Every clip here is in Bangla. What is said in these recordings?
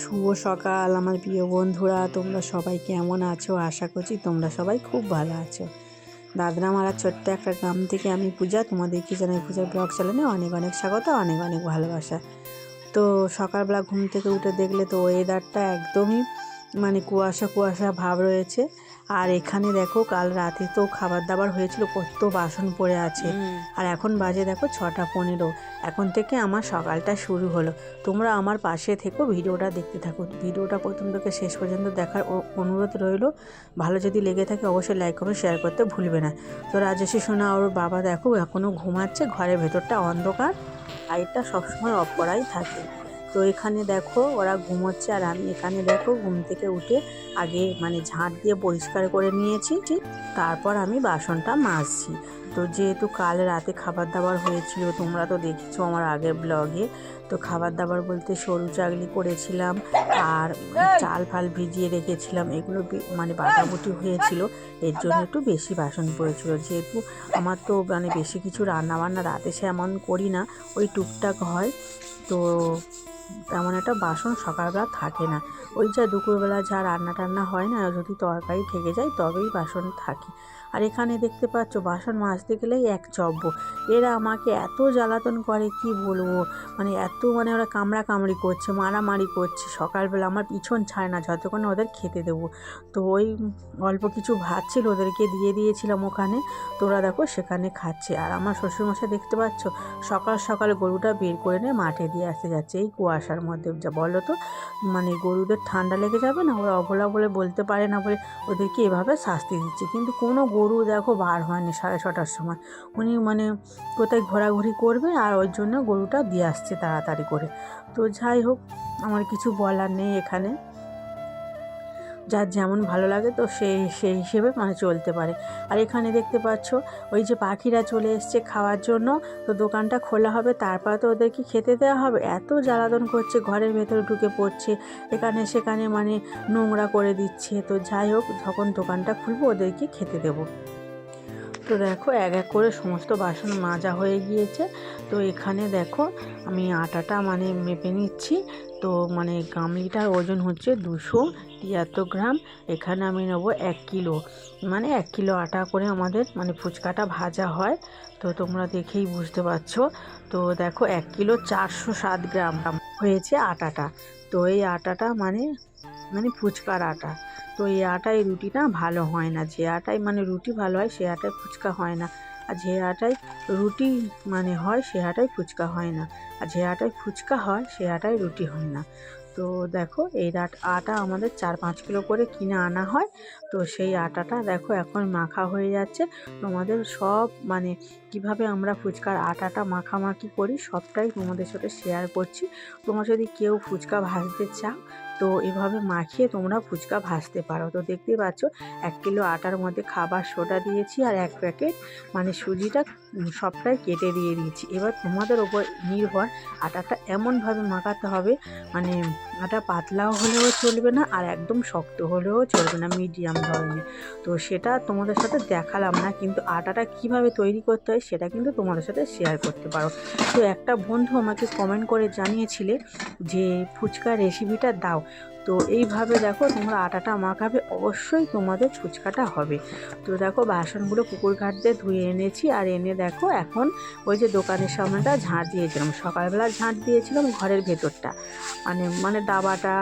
শুভ সকাল, আমার প্রিয় বন্ধুরা। তোমরা সবাই কেমন আছো? আশা করছি তোমরা সবাই খুব ভালো আছো। দাদরা মারা ছোট্ট একটা গ্রাম থেকে আমি পূজা, তোমাদের কি জানাই পূজার ব্লগ চ্যানেলে অনেক অনেক স্বাগত, অনেক অনেক ভালোবাসা। তো সকালবেলা ঘুম থেকে উঠে দেখলে তো ওয়েদারটা একদমই মানে কুয়াশা কুয়াশা ভাব রয়েছে। আর এখানে দেখো কাল রাতে তো খাবার দাবার হয়েছিল কত বাসন পড়ে আছে। আর এখন বাজে দেখো ছটা পনেরো। এখন থেকে আমার সকালটা শুরু হলো। তোমরা আমার পাশে থেকো ভিডিওটা দেখতে থাকো। ভিডিওটা প্রথম থেকে শেষ পর্যন্ত দেখার অনুরোধ রইল। ভালো যদি লেগে থাকে অবশ্যই লাইক কমেন্ট শেয়ার করতে ভুলবে না। তো রাজেশী সোনা ওর বাবা দেখো এখনও ঘুমাচ্ছে ঘরের ভেতরটা অন্ধকার। লাইটটা সবসময় অফ করাই থাকে। তো এখানে দেখো ওরা ঘুমোচ্ছে আর আমি এখানে দেখো ঘুম থেকে উঠে আগে মানে ঝাঁট দিয়ে পরিষ্কার করে নিয়েছি তারপর আমি বাসনটা মাজছি। তো যেহেতু কাল রাতে খাবার দাবার হয়েছিল, তোমরা তো দেখেছ আমার আগের ব্লগে, তো খাবার দাবার বলতে সরু চাগলি করেছিলাম আর চাল ফাল ভিজিয়ে রেখেছিলাম, এগুলো মানে বাটাবুটি হয়েছিল, এর জন্য একটু বেশি বাসন পড়েছিল। যেহেতু আমার তো মানে বেশি কিছু রান্না বান্না রাতে সে এমন করি না, ওই টুকটাক হয়। তো তেমন একটা বাসন সকালবেলা থাকে না। ওই যা দুপুরবেলা যা রান্না টান্না হয় না, যদি তরকারি থেকে যায় তবেই বাসন থাকে। আর এখানে দেখতে পাচ্ছ, বাসন মাজতে গেলেই এক চব্য এরা আমাকে এত জ্বালাতন করে, কি বলব? মানে এত মানে ওরা কামড়া কামড়ি করছে, মারামারি করছে। সকালবেলা আমার পিছন ছাড়ে না, যতক্ষণ ওদের খেতে দেবো। তো ওই অল্প কিছু ভাত ছিল, ওদেরকে দিয়ে দিয়েছিলাম ওখানে। তো ওরা দেখো সেখানে খাচ্ছে। আর আমার শ্বশুরমশাই দেখতে পাচ্ছ, সকাল সকাল গরুটা বের করে নিয়ে মাঠে দিয়ে আসতে যাচ্ছে। এই কুয়াশার মধ্যে, যা বলো তো? মানে গরুদের ঠান্ডা লেগে যাবে না? ওরা অবলা বলে বলতে পারে না বলে ওদেরকে এভাবে শাস্তি দিচ্ছে। কিন্তু কোনো গরু দেখো বার হয়নি সাড়ে ছটার সময়। উনি মানে কোথায় ঘোরাঘুরি করবে আর ওই জন্য গরুটা দিয়ে আসছে তাড়াতাড়ি করে। তো যাই হোক, আমার কিছু বলার নেই এখানে। যার যেমন ভালো লাগে তো সে সেই হিসেবে মানে চলতে পারে। আর এখানে দেখতে পাচ্ছ, ওই যে পাখিরা চলে এসছে খাওয়ার জন্য। তো দোকানটা খোলা হবে, তারপর তো ওদেরকে খেতে দেওয়া হবে। এত জ্বালাদন করছে, ঘরের ভেতরে ঢুকে পড়ছে। এখানে, সেখানে মানে নোংরা করে দিচ্ছে। তো যাই হোক, যখন দোকানটা খুলবো, ওদেরকে খেতে দেবো। তো দেখো, এক এক করে সমস্ত বাসন মাজা হয়ে গিয়েছে। তো এখানে দেখো, আমি আটাটা মানে মেপে নিচ্ছি। তো মানে গামলিটার ওজন হচ্ছে দুশো তিয়াত্তর গ্রাম। এখানে আমি নেব এক কিলো। মানে এক কিলো আটা করে আমাদের মানে ফুচকাটা ভাজা হয়। তো তোমরা দেখেই বুঝতে পারছ। তো দেখো, এক কিলো চারশো সাত গ্রাম হয়েছে আটাটা। তো এই আটাটা মানে মানে ফুচকার আটা। তো এই আটায় রুটিটা ভালো হয় না। যে আটায় মানে রুটি ভালো হয়, সে আটায় ফুচকা হয় না। আর যে আটায় রুটি মানে হয়, সে আটায় ফুচকা হয় না। আর যে আটায় ফুচকা হয়, সে আটায় রুটি হয় না। তো দেখো, এই আট- আটা আমাদের চার পাঁচ কিলো করে কিনে আনা হয়। তো সেই আটাটা দেখো এখন মাখা হয়ে যাচ্ছে। তোমাদের সব মানে কীভাবে আমরা ফুচকার আটাটা মাখামাখি করি, সবটাই তোমাদের সাথে শেয়ার করছি। তোমরা যদি কেউ ফুচকা ভাজতে চাও তো এভাবে মাখিয়ে তোমরা ফুচকা ভাজতে পারো। তো দেখতেই পাচ্ছ, এক কিলো আটার মধ্যে খাবার সোডা দিয়েছি আর এক প্যাকেট মানে সুজিটা সবটাই কেটে দিয়ে দিয়েছি। এবার তোমাদের ওপর নির্ভর আটাটা এমনভাবে মাখাতে হবে মানে আটা পাতলাও হলেও চলবে না আর একদম শক্ত হলেও চলবে না, মিডিয়াম ধরনের। তো সেটা তোমাদের সাথে দেখালাম না, কিন্তু আটাটা কীভাবে তৈরি করতে হয় সেটা কিন্তু তোমাদের সাথে শেয়ার করতে পারো। তো একটা বন্ধু আমাকে কমেন্ট করে জানিয়েছিলে যে ফুচকা রেসিপিটা দাও। তো এইভাবে দেখো তোমরা আটাটা মাখাবে, অবশ্যই তোমাদের ফুচকাটা হবে। তো দেখো বাসনগুলো পুকুর ঘাট দিয়ে ধুয়ে এনেছি আর এনে দেখো এখন ওই যে দোকানের সামনেটা ঝাঁট দিয়েছিলাম। সকালবেলা ঝাঁট দিয়েছিলাম ঘরের ভেতরটা। মানে মানে দাবাটা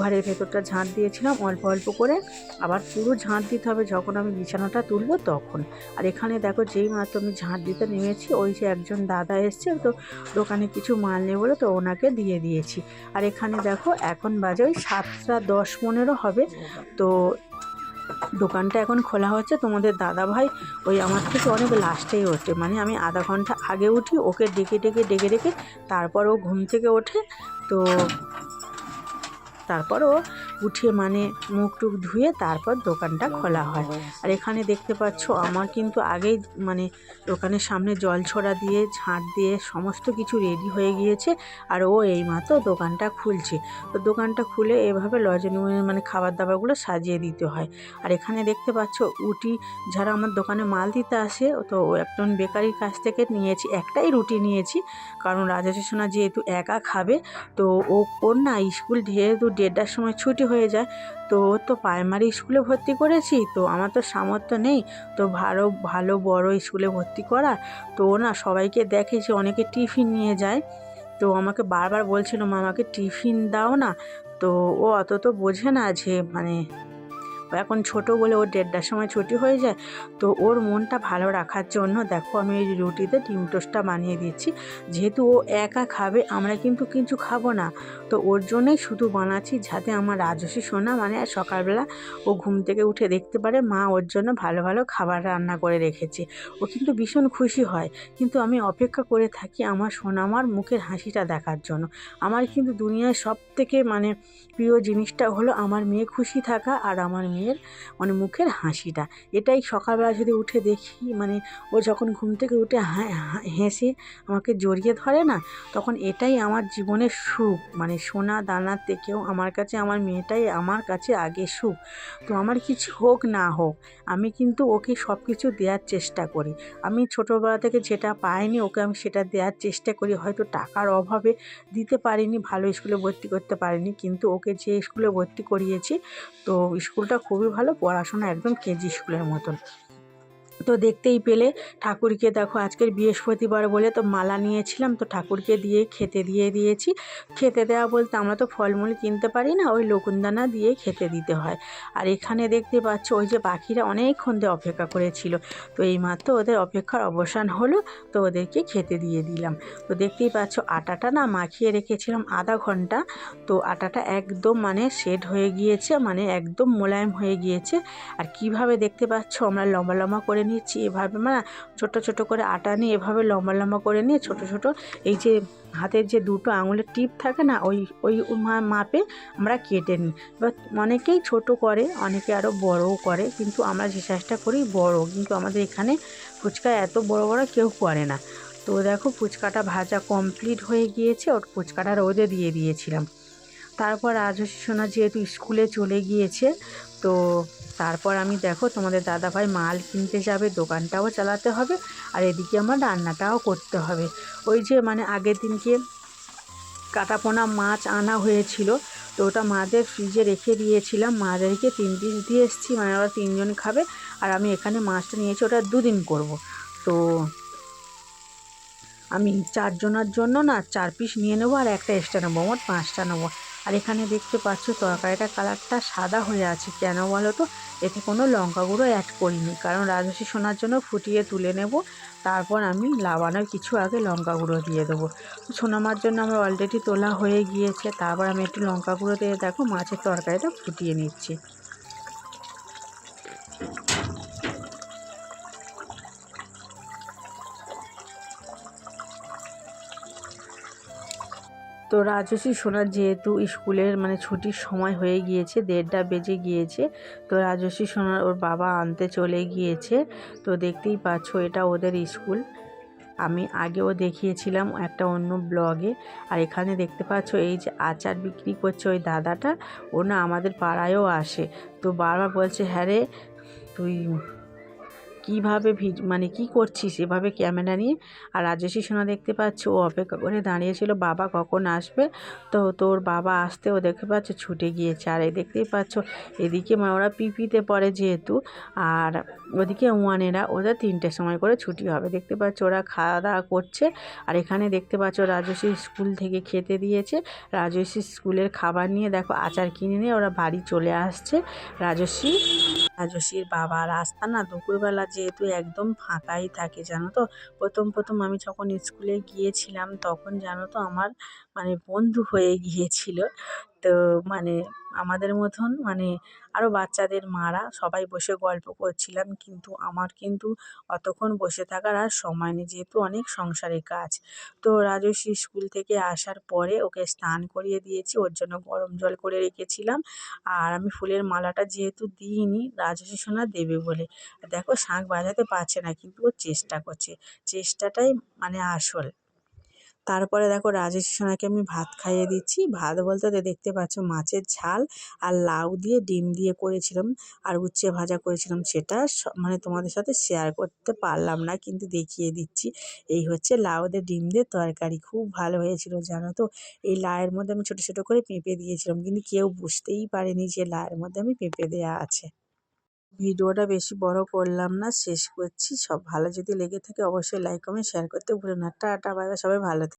ঘরের ভেতরটা ঝাঁট দিয়েছিলাম, অল্প অল্প করে। আবার পুরো ঝাঁট দিতে হবে যখন আমি বিছানাটা তুলবো তখন। আর এখানে দেখো যেই মাত্র আমি ঝাঁট দিতে নেমেছি, ওই যে একজন দাদা এসছে, তো দোকানে কিছু মাল নেই বলে তো ওনাকে দিয়ে দিয়েছি। আর এখানে দেখো এখন বাজে ওই সাতটা দশ পনেরো হবে। তো দোকানটা এখন খোলা হচ্ছে। তোমাদের দাদা ভাই ওই আমার থেকে অনেক লাস্টেই ওঠে। মানে আমি আধা ঘণ্টা আগে উঠি, ওকে ডেকে ডেকে ডেকে ডেকে তারপর ও ঘুম থেকে ওঠে। তো তারপর ও উঠে মানে মুখ টুক ধুয়ে তারপর দোকানটা খোলা হয়। আর এখানে দেখতে পাচ্ছ, আমার কিন্তু আগেই মানে দোকানের সামনে জল ছড়া দিয়ে, ঝাঁট দিয়ে সমস্ত কিছু রেডি হয়ে গিয়েছে। আর ও এইমাত্র দোকানটা খুলছে। তো দোকানটা খুলে এভাবে লজেন মানে খাবার দাবারগুলো সাজিয়ে দিতে হয়। আর এখানে দেখতে পাচ্ছ, উটি যারা আমার দোকানে মাল দিতে আসে, তো একজন বেকারির কাছ থেকে নিয়েছি, একটাই রুটি নিয়েছি। কারণ রাজা সোনা যেহেতু একা খাবে, তো ও, ওর না স্কুল যেহেতু দেড়টার সময় ছুটি হয়ে যায়। তো ও তো প্রাইমারি স্কুলে ভর্তি করেছি, তো আমার তো সামর্থ্য নেই। তো ভালো ভালো বড় স্কুলে ভর্তি করা তো ও না সবাইকে দেখে যে অনেকে টিফিন নিয়ে যায়। তো আমাকে বারবার বলছিল, মা, আমাকে টিফিন দাও না। তো ও অত তো বোঝে না যে মানে এখন ছোট বলে ওর দেড়টার সময় ছুটি হয়ে যায়, তো ওর মনটা ভালো রাখার জন্য দেখো আমি এই রুটিতে ডিম টোস্টটা বানিয়ে দিচ্ছি। যেহেতু ও একা খাবে, আমরা কিন্তু কিছু খাব না। তো ওর জন্যই শুধু বানাচ্ছি যাতে আমার রাজস্বী সোনা মানে সকালবেলা ও ঘুম থেকে উঠে দেখতে পারে মা ওর জন্য ভালো ভালো খাবার রান্না করে রেখেছে। ও কিন্তু ভীষণ খুশি হয়, কিন্তু আমি অপেক্ষা করে থাকি আমার সোনামার মুখের হাসিটা দেখার জন্য। আমার কিন্তু দুনিয়ায় সব থেকে মানে প্রিয় জিনিসটা হলো আমার মেয়ে খুশি থাকা আর আমার মেয়ের মানে মুখের হাসিটা। এটাই সকালবেলা যদি উঠে দেখি মানে ও যখন ঘুম থেকে উঠে হেসে আমাকে জড়িয়ে ধরে না, তখন এটাই আমার জীবনের সুখ। মানে সোনা দানার থেকেও আমার কাছে, আমার মেয়েটাই আমার কাছে আগে সুখ। তো আমার কিছু হোক না হোক, আমি কিন্তু ওকে সব কিছু দেওয়ার চেষ্টা করি। আমি ছোটোবেলা থেকে যেটা পাইনি, ওকে আমি সেটা দেওয়ার চেষ্টা করি। হয়তো টাকার অভাবে দিতে পারিনি, ভালো স্কুলে ভর্তি করতে পারিনি, কিন্তু ওকে যে স্কুলে ভর্তি করিয়েছি, তো স্কুলটা খুবই ভালো পড়াশোনা একদম কেজি স্কুলের মতন। তো দেখতেই পেলে ঠাকুরকে। দেখো, আজকের বৃহস্পতিবার বলে তো মালা নিয়েছিলাম, তো ঠাকুরকে দিয়ে খেতে দিয়ে দিয়েছি। খেতে দেওয়া বলতে আমরা তো ফলমূল কিনতে পারি না, ওই লকুনদানা দিয়ে খেতে দিতে হয়। আর এখানে দেখতে পাচ্ছ, ওই যে পাখিরা অনেকক্ষণ ধরে অপেক্ষা করেছিল। তো এইমাত্র ওদের অপেক্ষার অবসান হলো, তো ওদেরকে খেতে দিয়ে দিলাম। তো দেখতেই পাচ্ছ, আটাটা না মাখিয়ে রেখেছিলাম আধা ঘণ্টা। তো আটাটা একদম মানে সেট হয়ে গিয়েছে মানে একদম মোলায়েম হয়ে গিয়েছে। আর কীভাবে দেখতে পাচ্ছ, আমরা লম্বা লম্বা করে নিচ্ছি এভাবে মানে ছোটো ছোটো করে আটা নিয়ে এভাবে লম্বা লম্বা করে নিয়ে ছোটো ছোটো এই যে হাতের যে দুটো আঙুলের টিপ থাকে না, ওই ওই মাপে আমরা কেটে নিই। এবার অনেকেই ছোট করে, অনেকে আরও বড়ও করে, কিন্তু আমরা যে সাইজটা করি বড়, কিন্তু আমাদের এখানে ফুচকা এত বড় বড় কেউ করে না। তো দেখো ফুচকাটা ভাজা কমপ্লিট হয়ে গিয়েছে, ওর ফুচকাটা রোদে দিয়ে দিয়েছিলাম। তারপর রাজস্বী সোনা যেহেতু স্কুলে চলে গিয়েছে, তো তারপর আমি দেখো তোমাদের দাদাভাই মাল কিনতে যাবে, দোকানটাও চালাতে হবে, আর এদিকে আমার রান্নাটাও করতে হবে। ওই যে মানে আগের দিনকে কাটাপোনা মাছ আনা হয়েছিল, তো ওটা মাদের ফ্রিজে রেখে দিয়েছিলাম, মাদেরকে তিন পিস দিয়ে এসেছি মানে ওরা তিনজন খাবে, আর আমি এখানে মাছটা নিয়েছি, ওটা দুদিন করব। তো আমি চারজনের জন্য না চার পিস নিয়ে নেব, আর একটা এক্সট্রা নেব, মোট পাঁচটা নেব। আর এখানে দেখতে পাচ্ছ তরকারিটা কালারটা সাদা হয়ে আছে। কেন বলো তো? এতে কোনো লঙ্কা গুঁড়ো অ্যাড করিনি। কারণ রাজস্বী সোনার জন্য ফুটিয়ে তুলে নেব। তারপর আমি লাবানোর কিছু আগে লঙ্কা গুঁড়ো দিয়ে দেবো। সোনামার জন্য আমার অলরেডি তোলা হয়ে গিয়েছে। তারপর আমি একটু লঙ্কা গুঁড়ো দিয়ে দেখো মাছের তরকারিটা ফুটিয়ে নিচ্ছি। তো রাজস্বী সোনার যেহেতু স্কুলের মানে ছুটির সময় হয়ে গিয়েছে, দেড়টা বেজে গিয়েছে, তো রাজস্বী সোনার ওর বাবা আনতে চলে গিয়েছে। তো দেখতেই পাচ্ছ এটা ওদের স্কুল। আমি আগেও দেখিয়েছিলাম একটা অন্য ব্লগে। আর এখানে দেখতে পাচ্ছ এই যে আচার বিক্রি করছে ওই দাদাটা, ও না আমাদের পাড়ায়ও আসে। তো বারবার বলছে হ্যাঁ রে, তুই কীভাবে ভিড মানে কী করছিস এভাবে ক্যামেরা নিয়ে? আর রাজস্বী সোনা দেখতে পাচ্ছ, ও অপেক্ষা করে দাঁড়িয়েছিল, বাবা কখন আসবে? তো তোর বাবা আসতে ও দেখতে পাচ্ছ ছুটে গিয়েছে। আর এই দেখতেই পাচ্ছ, এদিকে মা, ওরা পিপিতে পড়ে যেহেতু। আর ওদিকে ওয়ানেরা ওদের তিনটের সময় করে ছুটি হবে। দেখতে পাচ্ছ, ওরা খাওয়া দাওয়া করছে। আর এখানে দেখতে পাচ্ছ রাজস্বী স্কুল থেকে খেতে দিয়েছে। রাজস্বী স্কুলের খাবার নিয়ে দেখো, আচার কিনে নিয়ে ওরা বাড়ি চলে আসছে। রাজস্বী রাজস্বীর বাবা রাস্তা না দুপুরবেলা যেহেতু একদম ফাঁকাই থাকে, জানো তো? প্রথম প্রথম আমি যখন স্কুলে গিয়েছিলাম তখন জানো তো আমার মানে বন্ধু হয়ে গিয়েছিল। তো মানে আমাদের মতন মানে আরও বাচ্চাদের মারা সবাই বসে গল্প করছিলাম। কিন্তু আমার কিন্তু অতক্ষণ বসে থাকার আর সময় নেই, যেহেতু অনেক সংসারের কাজ। তো রাজস্বী স্কুল থেকে আসার পরে ওকে স্নান করিয়ে দিয়েছি, ওর জন্য গরম জল করে রেখেছিলাম। আর আমি ফুলের মালাটা যেহেতু দিইনি রাজস্বী সোনা দেবে বলে। দেখো শাঁখ বাজাতে পারছে না, কিন্তু ও চেষ্টা করছে। চেষ্টাটাই মানে আসল। তারপরে দেখো রাজেশ সোনাকে আমি ভাত খাইয়ে দিচ্ছি। ভাত বলতে তো দেখতে পাচ্ছ মাছের ঝাল আর লাউ দিয়ে, ডিম দিয়ে করেছিলাম, আর উচ্ছে ভাজা করেছিলাম। সেটা মানে তোমাদের সাথে শেয়ার করতে পারলাম না, কিন্তু দেখিয়ে দিচ্ছি। এই হচ্ছে লাউ দিয়ে, ডিম দিয়ে তরকারি। খুব ভালো হয়েছিল, জানো তো? এই লাউয়ের মধ্যে আমি ছোটো ছোটো করে পেঁপে দিয়েছিলাম, কিন্তু কেউ বুঝতেই পারেনি যে লাউয়ের মধ্যে আমি পেঁপে দেওয়া আছে। ভিডিওটা বেশি বড় করলাম না, শেষ করছি। সব ভালো যদি লেগে থাকে, অবশ্যই লাইক কমেন্ট শেয়ার করতে ভুলো না। টাটা বাই বাই সবাই ভালো থেকো।